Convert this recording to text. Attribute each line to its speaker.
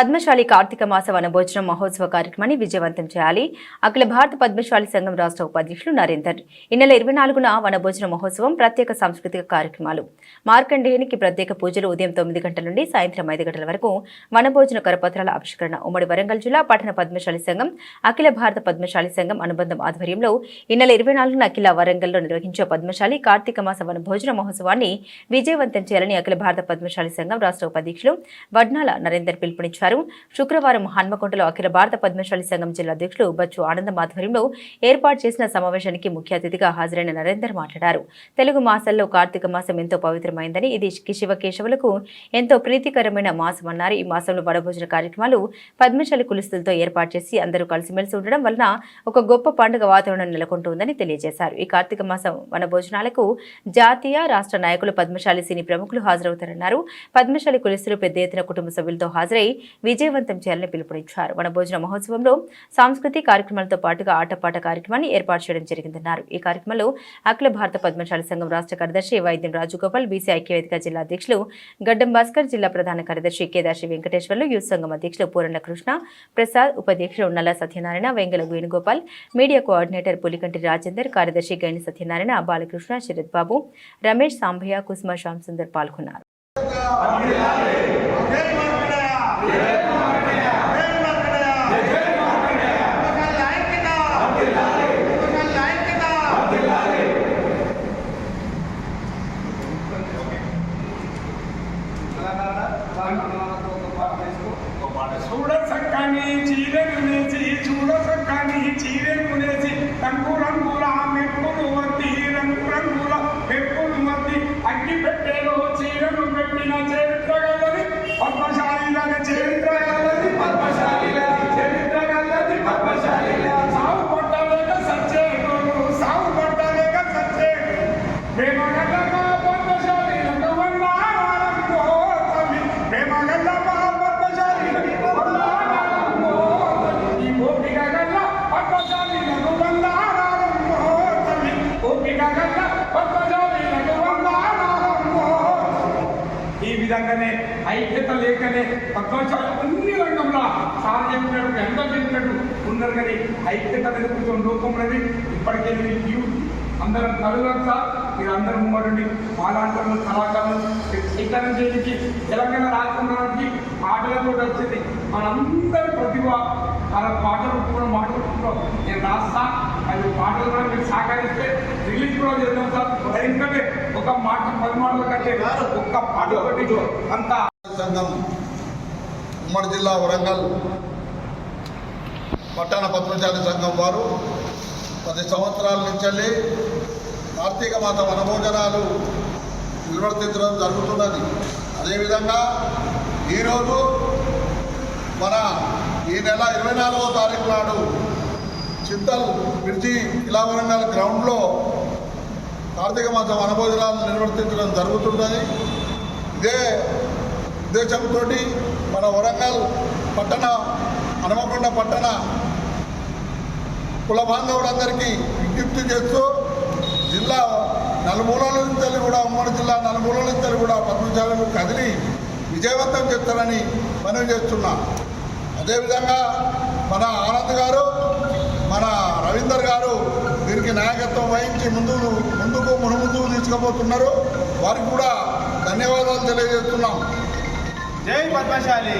Speaker 1: పద్మశాలి కార్తీక మాస వనభోజనం మహోత్సవ కార్యక్రమాన్ని విజయవంతం చేయాలి. అఖిల భారత పద్మశాలి సంఘం రాష్ట్ర ఉపాధ్యక్షులు నరేందర్. ఈ నెల ఇరవై నాలుగున వనభోజన మహోత్సవం ప్రత్యేక సాంస్కృతిక కార్యక్రమాలు. మార్కండేయునికి ప్రత్యేక పూజలు ఉదయం తొమ్మిది గంటల నుండి సాయంత్రం ఐదు గంటల వరకు వనభోజన కరపత్రాల ఆవిష్కరణ. ఉమ్మడి వరంగల్ జిల్లా పట్టణ పద్మశాలి సంఘం అఖిల భారత పద్మశాలి సంఘం అనుబంధం ఆధ్వర్యంలో ఈ నెల ఇరవై నాలుగున అఖిల వరంగల్లో నిర్వహించే పద్మశాలి కార్తీక మాస వనభోజన మహోత్సవాన్ని విజయవంతం చేయాలని అఖిల భారత పద్మశాలి సంఘం రాష్ట్ర ఉపాధ్యక్షులు వడ్నాల నరేందర్ పిలుపునిచ్చారు. శుక్రవారం హన్మకొండలో అఖిల భారత పద్మశాలి సంఘం జిల్లా అధ్యక్షులు బచ్చు ఆనందం ఆధ్వర్యంలో ఏర్పాటు చేసిన సమావేశానికి ముఖ్య అతిథిగా హాజరైన నరేందర్ మాట్లాడారు. తెలుగు మాసాల్లో కార్తీక మాసం ఎంతో పవిత్రమైందని ఇది శివకేశవులకు ఎంతో ప్రీతికరమైన మాసమన్నారు ఈ మాసంలో వడభోజన కార్యక్రమాలు పద్మశాలి కులస్తులతో ఏర్పాటు చేసి అందరూ కలిసిమెలిసి ఉండడం వలన ఒక గొప్ప పండుగ వాతావరణం నెలకొంటుందని తెలియజేశారు. ఈ కార్తీక మాసం వనభోజనాలకు జాతీయ రాష్ట్ర నాయకులు పద్మశాలి సినీ ప్రముఖులు హాజరవుతారన్నారు. పద్మశాలి కులస్తులు పెద్ద ఎత్తున కుటుంబ సభ్యులతో హాజరై విజయవంతం చేయాలని పిలుపునిచ్చారు. వనభోజన మహోత్సవంలో సాంస్కృతిక కార్యక్రమాలతో పాటుగా ఆటపాట కార్యక్రమాన్ని ఏర్పాటు చేయడం జరిగిందన్నారు. ఈ కార్యక్రమంలో అఖిల భారత పద్మశాలి సంఘం రాష్ట్ర కార్యదర్శి వైద్యం రాజగోపాల్ బీసీ ఐక్యవేదిక జిల్లా అధ్యక్షులు గడ్డం భాస్కర్ జిల్లా ప్రధాన కార్యదర్శి కేదాశ్రీ వెంకటేశ్వర్లు యూత్ సంఘం అధ్యక్షులు పూరణ కృష్ణ ప్రసాద్ ఉపాధ్యక్షులు నల్ల సత్యనారాయణ వెంగళ వేణుగోపాల్ మీడియా కోఆర్డినేటర్ పులికంటి రాజేందర్ కార్యదర్శి గైని సత్యనారాయణ బాలకృష్ణ శరత్ బాబు రమేష్ సాంభయ్య కుసుమ శ్యామ్ సుందర్ పాల్గొన్నారు.
Speaker 2: చూడ సక్కని చీరెను నేసి చూడ సక్కని చీరెను లేకనే ఐక్యత లేకనే పద్మశాలి అన్ని రంగంలో సార్ చెప్పినట్టు ఎంత చెప్పినట్టు ఉన్నారు కానీ ఐక్యత నిలుపుతున్న లోకంలోని ఇప్పటికే మీరు అందరం కలుగుతారు సార్. మీరు అందరం ఉమ్మడండి మాలాంటి కళాకారులు శిక్షణ చేయడానికి తెలంగాణ రాష్ట్రానికి పాటలతో వచ్చింది మనందరి ప్రతిభ మన పాటలు కూడా మాట్లాడుకుంటాం నేను రాస్తా. పాటలు కూడా మీరు సహకరిస్తే రిలీజ్ కూడా చేద్దాం సార్. ఎందుకంటే ఒక మాట పది మాటల కంటే ఒక్క పాట ఒకటి అంత
Speaker 3: సంఘం ఉమ్మడి జిల్లా వరంగల్ పట్టణ పద్మశాలి సంఘం వారు పది సంవత్సరాల నుంచి కార్తీక మాత వనభోజనాలు నిర్వర్తించడం జరుగుతున్నది. అదేవిధంగా ఈరోజు మన ఈ నెల ఇరవై నాలుగవ తారీఖు నాడు చింతల్ మిర్చి ఇలా వరంగల్ గ్రౌండ్లో కార్తీక మాసం వనభోజనాలు నిర్వర్తించడం జరుగుతున్నది ఇదే ఉద్దేశంతో మన వరంగల్ పట్టణ హనుమకొండ పట్టణ కుల బాంధవులందరికీ విజ్ఞప్తి చేస్తూ జిల్లా నలుమూలల నుంచి కూడా ఉమ్మడి జిల్లా నలుమూలల నుంచి కూడా పద్మశాలను కదిలి విజయవంతం చేస్తారని మనవి చేస్తున్నా. అదేవిధంగా మన ఆనంద్ గారు మన రవీందర్ గారు దీనికి నాయకత్వం వహించి ముందు ముందుకు మునుముందుకు తీసుకుపోతున్నారు. వారికి కూడా ధన్యవాదాలు తెలియజేస్తున్నాం.
Speaker 4: జై పద్మశాలి.